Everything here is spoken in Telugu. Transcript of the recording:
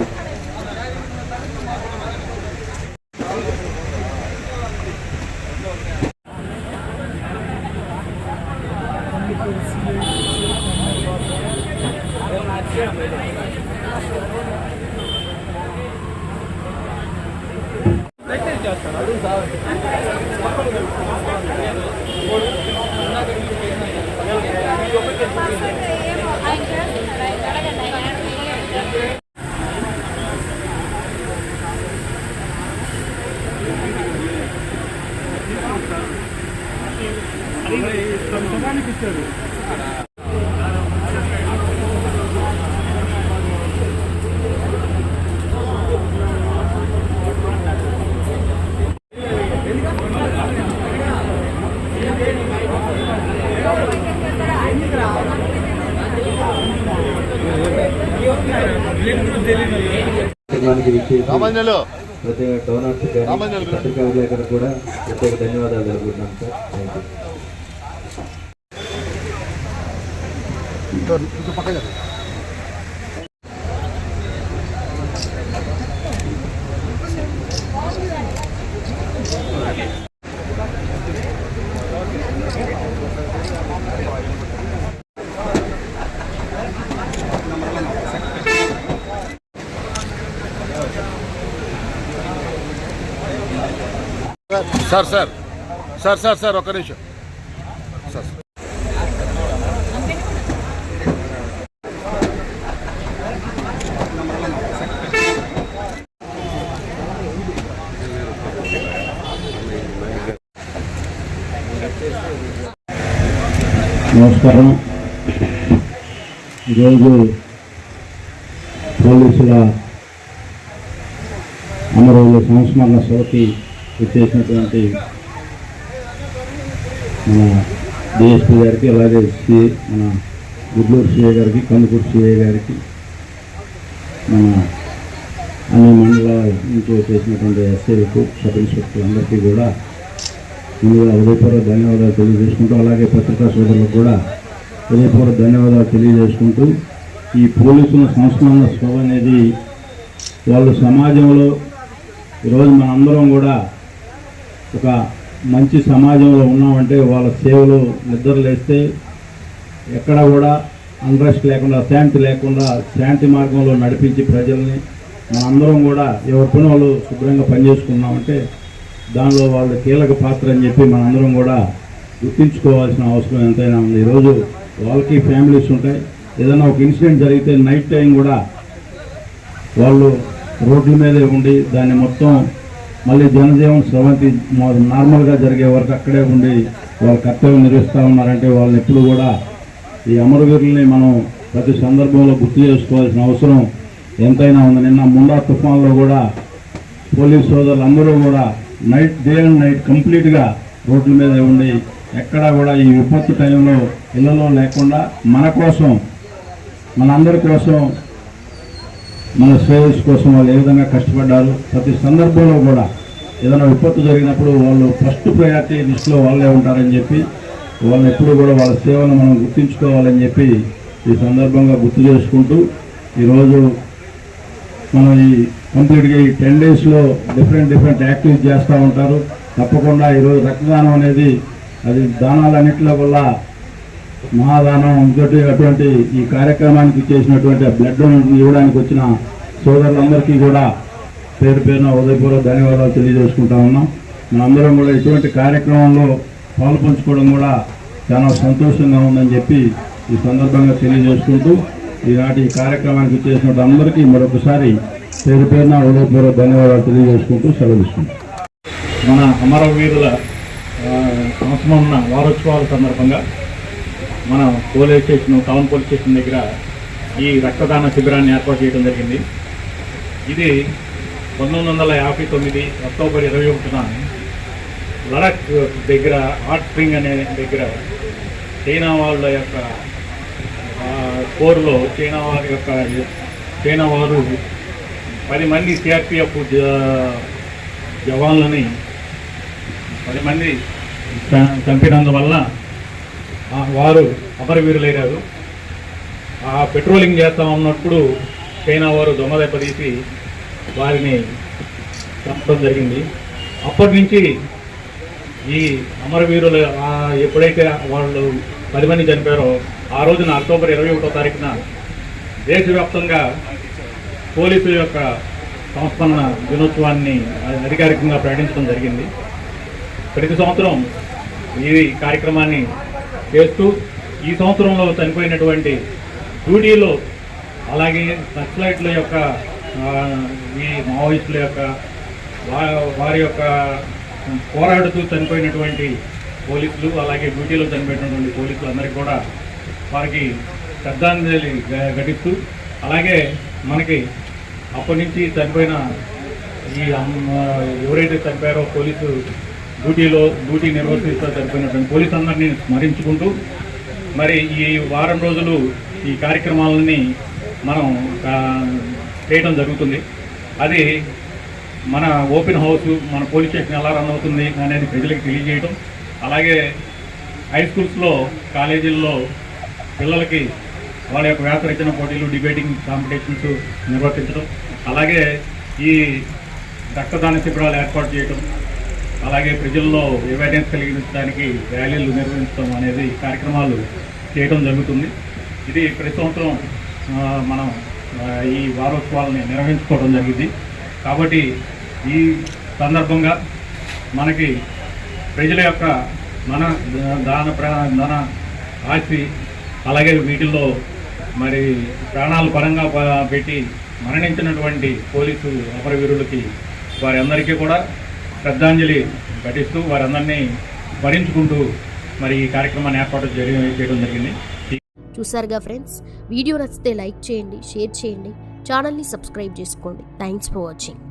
కార్యక్రమానికి ప్రత్యేక డోనర్స్ కానీ రామాంజనేయులు పత్రికా విలేకరులు కూడా ప్రత్యేక ధన్యవాదాలు తెలుపుతున్నాం సార్. థ్యాంక్ యూ కొంచెం పక్కన జరగండి. Sir sir sir sir sir ఒక్క నిమిషం నమస్కారం. ఈరోజు పోలీసుల అమరవీరుల సంస్మరణ సభకి వచ్చేసినటువంటి మన డిఎస్పీ గారికి అలాగే సి మన గుడ్లూరు సిఐ గారికి కందుకూరు సిఐ గారికి మన అన్ని మండలాల ఇంట్లో చేసినటువంటి ఎస్ఐలకు సబ్ ఇన్స్పెక్టర్ అందరికీ కూడా ముందుగా హృదయపూర్వక ధన్యవాదాలు తెలియజేసుకుంటూ అలాగే పత్రికా సోదరులకు కూడా హృదయపూర్వక ధన్యవాదాలు తెలియజేసుకుంటూ ఈ పోలీసుల సంస్మరణ సభ అనేది వాళ్ళు సమాజంలో ఈరోజు మనందరం కూడా ఒక మంచి సమాజంలో ఉన్నామంటే వాళ్ళ సేవలు నిద్రలేస్తే ఎక్కడ కూడా అన్రెస్ట్ లేకుండా శాంతి లేకుండా శాంతి మార్గంలో నడిపించి ప్రజల్ని మనందరం కూడా ఎవరి పని వాళ్ళు శుభ్రంగా పనిచేసుకున్నామంటే దానిలో వాళ్ళు కీలక పాత్ర అని చెప్పి మనందరం కూడా గుర్తించుకోవాల్సిన అవసరం ఎంతైనా ఉంది. ఈరోజు వాళ్ళకి ఫ్యామిలీస్ ఉంటాయి. ఏదైనా ఒక ఇన్సిడెంట్ జరిగితే నైట్ టైం కూడా వాళ్ళు రోడ్ల మీదే ఉండి దాన్ని మొత్తం మళ్ళీ జనజీవన స్రవంతి మా- నార్మల్గా జరిగే వరకు అక్కడే ఉండి వాళ్ళ కర్తవ్యం నిర్వహిస్తూ ఉన్నారంటే వాళ్ళని ఎప్పుడు కూడా ఈ అమరవీరుల్ని మనం ప్రతి సందర్భంలో గుర్తు చేసుకోవాల్సిన అవసరం ఎంతైనా ఉంది. నిన్న ముండా తుఫాన్లో కూడా పోలీస్ సోదరులు అందరూ కూడా నైట్ డే అండ్ నైట్ కంప్లీట్గా రోడ్ల మీద ఉండి ఎక్కడా కూడా ఈ విపత్తు టైంలో ఇళ్ళలో లేకుండా మన కోసం మనందరి కోసం మన శ్రేయస్ కోసం వాళ్ళు ఏ విధంగా కష్టపడ్డారు ప్రతి సందర్భంలో కూడా ఏదైనా విపత్తు జరిగినప్పుడు వాళ్ళు ఫస్ట్ ప్రయారిటీ లిస్టులో వాళ్ళే ఉంటారని చెప్పి వాళ్ళు ఎప్పుడు కూడా వాళ్ళ సేవను మనం గుర్తించుకోవాలని చెప్పి ఈ సందర్భంగా గుర్తు చేసుకుంటూ ఈరోజు మనం ఈ కంప్లీట్గా ఈ టెన్ డేస్లో డిఫరెంట్ డిఫరెంట్ యాక్టివిటీ చేస్తూ ఉంటారు. తప్పకుండా ఈరోజు రక్తదానం అనేది అది దానాలన్నింటిలో వల్ల మహాదానం ఇంకోటి అటువంటి ఈ కార్యక్రమానికి చేసినటువంటి బ్లడ్ ఇవ్వడానికి వచ్చిన సోదరులందరికీ కూడా పేరు పేరున ఉదయపూర్వక ధన్యవాదాలు తెలియజేసుకుంటా ఉన్నాం. మనందరం కూడా ఇటువంటి కార్యక్రమంలో పాల్పంచుకోవడం కూడా చాలా సంతోషంగా ఉందని చెప్పి ఈ సందర్భంగా తెలియజేసుకుంటూ ఈనాటి కార్యక్రమానికి చేసినట్టు అందరికీ మరొకసారి పేరు పేరున హృదయపూర్వక ధన్యవాదాలు తెలియజేసుకుంటూ సెలవిస్తున్నాం మన అమరవీరుల ఆ, ఉన్న వారోత్సవాల సందర్భంగా మన police station town police station దగ్గర ఈ రక్తదాన శిబిరాన్ని ఏర్పాటు చేయడం జరిగింది. ఇది పంతొమ్మిది వందల యాభై తొమ్మిది అక్టోబర్ ఇరవై ఒకటిన లడక్ దగ్గర హాట్ స్ప్రింగ్ అనే దగ్గర చైనా వాళ్ళ యొక్క ఆ, చైనా వారి యొక్క చైనా వారు పది మంది సిఆర్పిఎఫ్ జవాన్లని పది మంది చంపినందువల్ల వారు అమరవీరులయ్యారు ఆ పెట్రోలింగ్ చేస్తాం ఉన్నప్పుడు చైనా వారు దొంగదెబ్బతీసి వారిని చంపడం జరిగింది. అప్పటి నుంచి ఈ అమరవీరులు ఎప్పుడైతే వాళ్ళు పది మంది చనిపోయారో ఆ రోజున అక్టోబర్ ఇరవై ఒకటో తారీఖున దేశవ్యాప్తంగా పోలీసుల యొక్క సంస్మరణ దినోత్సవాన్ని అధికారికంగా ప్రకటించడం జరిగింది. ప్రతి సంవత్సరం ఈ కార్యక్రమాన్ని చేస్తూ ఈ సంవత్సరంలో చనిపోయినటువంటి డ్యూటీలో అలాగే నక్సలైట్ల యొక్క ఈ మావోయిస్టుల యొక్క వారి యొక్క పోరాడుతూ చనిపోయినటువంటి పోలీసులు అలాగే డ్యూటీలో చనిపోయినటువంటి పోలీసులు అందరికీ కూడా వారికి శ్రద్ధాంజలి ఘటిస్తూ అలాగే మనకి అప్పటి నుంచి చనిపోయిన ఈ ఎవరైతే చనిపోయారో పోలీసు డ్యూటీలో డ్యూటీ నిర్వర్తిస్తూ చనిపోయినటువంటి పోలీసు అందరినీ స్మరించుకుంటూ మరి ఈ వారం రోజులు ఈ కార్యక్రమాలని మనం చేయడం జరుగుతుంది. అది మన ఓపెన్ హౌస్ మన పోలీస్ స్టేషన్ ఎలా రన్ అవుతుంది అనేది ప్రజలకు తెలియజేయడం అలాగే హై స్కూల్స్లో కాలేజీల్లో పిల్లలకి వాళ్ళ యొక్క వ్యాస రచన పోటీలు డిబేటింగ్ కాంపిటీషన్స్ నిర్వర్తించడం అలాగే ఈ రక్తదాన శిబిరాలు ఏర్పాటు చేయడం అలాగే ప్రజల్లో అవేర్నెస్ కలిగించడానికి ర్యాలీలు నిర్వహించడం అనేది కార్యక్రమాలు చేయడం జరుగుతుంది. ఇది ప్రతి సంవత్సరం మనం ఈ వారోత్సవాలని నిర్వహించుకోవడం జరిగింది. కాబట్టి ఈ సందర్భంగా మనకి ప్రజల యొక్క మన దాన ప్రా ధన ఆస్తి అలాగే వీటిల్లో మరి ప్రాణాలు పరంగా పెట్టి మరణించినటువంటి పోలీసు అపరవీరులకి వారి అందరికీ కూడా శ్రద్ధాంజలి ఘటిస్తూ వారందరినీ భరించుకుంటూ మరి ఈ కార్యక్రమాన్ని ఏర్పాటు చేయడం జరిగింది. చూసారుగా ఫ్రెండ్స్ వీడియో నచ్చితే లైక్ చేయండి షేర్ చేయండి ఛానల్ని సబ్స్క్రైబ్ చేసుకోండి. Thanks for watching.